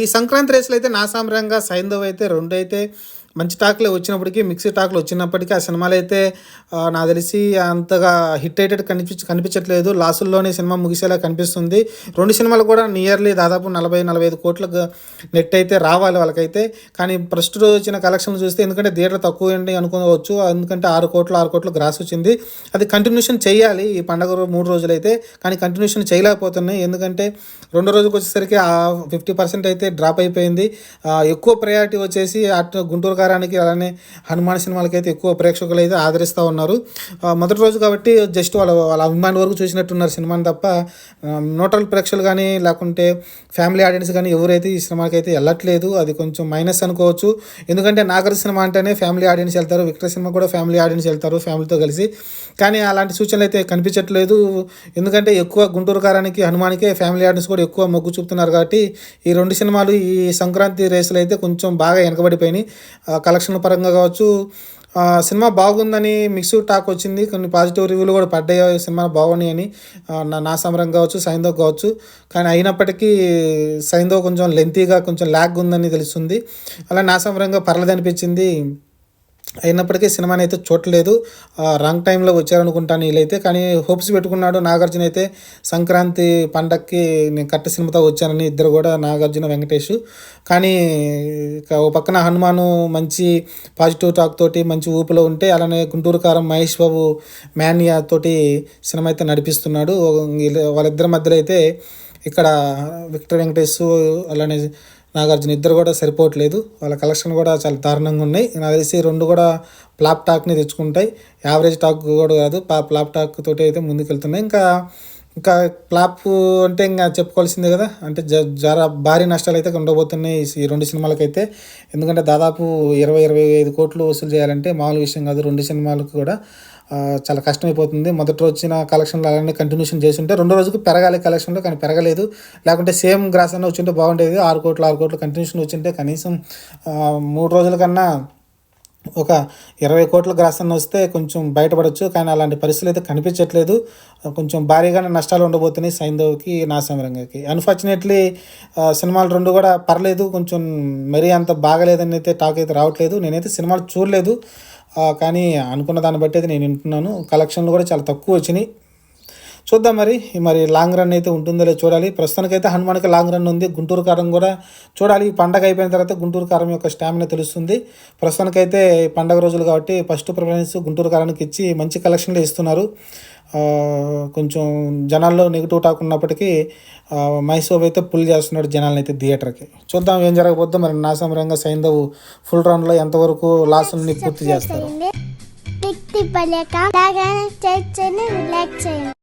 ఈ సంక్రాంతి రేసులు అయితే నా సాంబ్రంగా సైంధవ్ అయితే రెండు అయితే మంచి టాక్లే వచ్చినప్పటికీ మిక్సీ టాక్లు వచ్చినప్పటికీ ఆ సినిమాలు అయితే నా నాకు తెలిసి అంతగా హిట్ అయ్యేటట్టు కనిపించ కనిపించట్లేదు. లాసుల్లోనే సినిమా ముగిసేలా కనిపిస్తుంది. రెండు సినిమాలు కూడా నియర్లీ దాదాపు నలభై నలభై ఐదు కోట్ల నెట్ అయితే రావాలి వాళ్ళకైతే. కానీ ఫస్ట్ రోజు వచ్చిన కలెక్షన్ చూస్తే ఎందుకంటే థియేటర్ తక్కువ ఏంటి అనుకోవచ్చు. ఎందుకంటే ఆరు కోట్లు ఆరు కోట్లు గ్రాస్ వచ్చింది. అది కంటిన్యూషన్ చేయాలి ఈ పండగ మూడు రోజులు అయితే కానీ కంటిన్యూషన్ చేయలేకపోతున్నాయి. ఎందుకంటే రెండు రోజుకి వచ్చేసరికి ఫిఫ్టీ పర్సెంట్ అయితే డ్రాప్ అయిపోయింది. ఎక్కువ ప్రయారిటీ వచ్చేసి అటు గుంటూరు కారానికి అలానే హనుమాన్ సినిమాలకి అయితే ఎక్కువ ప్రేక్షకులు అయితే ఆదరిస్తూ ఉన్నారు. మొదటి రోజు కాబట్టి జస్ట్ వాళ్ళ వాళ్ళ అభిమాని వరకు చూసినట్టున్నారు సినిమాని తప్ప నోటల్ ప్రేక్షకులు కానీ లేకుంటే ఫ్యామిలీ ఆడియన్స్ కానీ ఎవరైతే ఈ సినిమాకి అయితే వెళ్ళట్లేదు అది కొంచెం మైనస్ అనుకోవచ్చు. ఎందుకంటే నాగర్ సినిమా అంటేనే ఫ్యామిలీ ఆడియన్స్ వెళ్తారు విక్టర్ సినిమా కూడా ఫ్యామిలీ ఆడియన్స్ వెళ్తారు ఫ్యామిలీతో కలిసి. కానీ అలాంటి సూచనలు అయితే కనిపించట్లేదు. ఎందుకంటే ఎక్కువ గుంటూరు కారానికి హనుమానికే ఫ్యామిలీ ఆడియన్స్ కూడా ఎక్కువ మొగ్గు చూపుతున్నారు కాబట్టి ఈ రెండు సినిమాలు ఈ సంక్రాంతి రేసులు అయితే కొంచెం బాగా వెనకబడిపోయినాయి. కలెక్షన్ పరంగా కావచ్చు సినిమా బాగుందని మిక్స్ టాక్ వచ్చింది. కొన్ని పాజిటివ్ రివ్యూలు కూడా పడ్డాయి. సినిమా బాగున్నాయి అని నా నా సమరం కావచ్చు సైందో కావచ్చు. కానీ అయినప్పటికీ సైందో కొంచెం లెంతీగా కొంచెం ల్యాగ్ ఉందని తెలుస్తుంది. అలా నా సమరంగా పర్లేదు అనిపించింది అయినప్పటికీ సినిమాని అయితే చూడలేదు. ఆ, రాంగ్ టైంలో వచ్చారనుకుంటాను వీళ్ళైతే. కానీ హోప్స్ పెట్టుకున్నాడు నాగార్జున అయితే. సంక్రాంతి పండక్కి నేను కట్ట సినిమాతో వచ్చానని ఇద్దరు కూడా నాగార్జున వెంకటేష్. కానీ ఓ పక్కన హనుమాను మంచి పాజిటివ్ టాక్ తోటి మంచి ఊపులో ఉంటే అలానే గుంటూరు కారం మహేష్ బాబు మ్యానియా తోటి సినిమా అయితే నడిపిస్తున్నాడు. వాళ్ళిద్దరి మధ్యలో అయితే ఇక్కడ విక్టర్ వెంకటేష్ అలానే నాగార్జున ఇద్దరు కూడా సరిపోవట్లేదు. వాళ్ళ కలెక్షన్ కూడా చాలా దారుణంగా ఉన్నాయి. నాకు తెలిసి రెండు కూడా ప్లాప్ టాక్ని తెచ్చుకుంటాయి. యావరేజ్ టాక్ కూడా కాదు ప్లాప్ ఫ్లాప్ టాక్ తోటి అయితే ముందుకెళ్తున్నాయి. ఇంకా ఇంకా ప్లాప్ అంటే ఇంకా చెప్పుకోవాల్సిందే కదా. అంటే జ జర భారీ నష్టాలు అయితే ఉండబోతున్నాయి ఈ- రెండు సినిమాలకైతే. ఎందుకంటే దాదాపు ఇరవై ఇరవై ఐదు కోట్లు వసూలు చేయాలంటే మామూలు విషయం కాదు రెండు సినిమాలకు కూడా. చాలా కష్టమైపోతుంది. మొదటి రోజు వచ్చిన కలెక్షన్లు అలానే కంటిన్యూషన్ చేసి ఉంటే రెండో రోజుకు పెరగాలి కలెక్షన్లో కానీ పెరగలేదు. లేకుంటే సేమ్ గ్రాస్ అన్న వచ్చింటే బాగుండేది. ఆరు కోట్లు ఆరు కోట్లు కంటిన్యూషన్ వచ్చింటే కనీసం మూడు రోజుల కన్నా ఒక ఇరవై కోట్ల గ్రాస్ అన్న వస్తే కొంచెం బయటపడవచ్చు కానీ అలాంటి పరిస్థితులు అయితే కనిపించట్లేదు. కొంచెం భారీగానే నష్టాలు ఉండబోతున్నాయి సైంధవ్కి నా అన్ఫార్చునేట్లీ సినిమాలు రెండు కూడా పర్లేదు. కొంచెం మరీ అంత బాగలేదని అయితే టాక్ అయితే రావట్లేదు. నేనైతే సినిమాలు చూడలేదు. కానీ అనుకున్న దాన్ని బట్టి అయితే నేను వింటున్నాను. కలెక్షన్లు కూడా చాలా తక్కువ వచ్చినాయి. చూద్దాం మరి. మరి లాంగ్ రన్ అయితే ఉంటుందో చూడాలి చూడాలి. ప్రస్తుతానికైతే హనుమాన్కి లాంగ్ రన్ ఉంది. గుంటూరు కారం కూడా చూడాలి. ఈ పండగ అయిపోయిన తర్వాత గుంటూరు కారం యొక్క స్టామినా తెలుస్తుంది. ప్రస్తుతానికైతే పండగ రోజులు కాబట్టి ఫస్ట్ ప్రిఫరెన్స్ గుంటూరు కారానికి ఇచ్చి మంచి కలెక్షన్లు ఇస్తున్నారు. కొంచెం జనాల్లో నెగిటివ్ టాక్ ఉన్నప్పటికీ మైసూర్ అయితే పుల్ చేస్తున్నాడు జనాలను అయితే థియేటర్కి చూద్దాం ఏం జరగబోద్దో. మరి నా సైంధవ్ ఫుల్ రన్లో ఎంతవరకు లాస్ని పూర్తి చేస్తారు చేయండి రిలాక్స్ చేయండి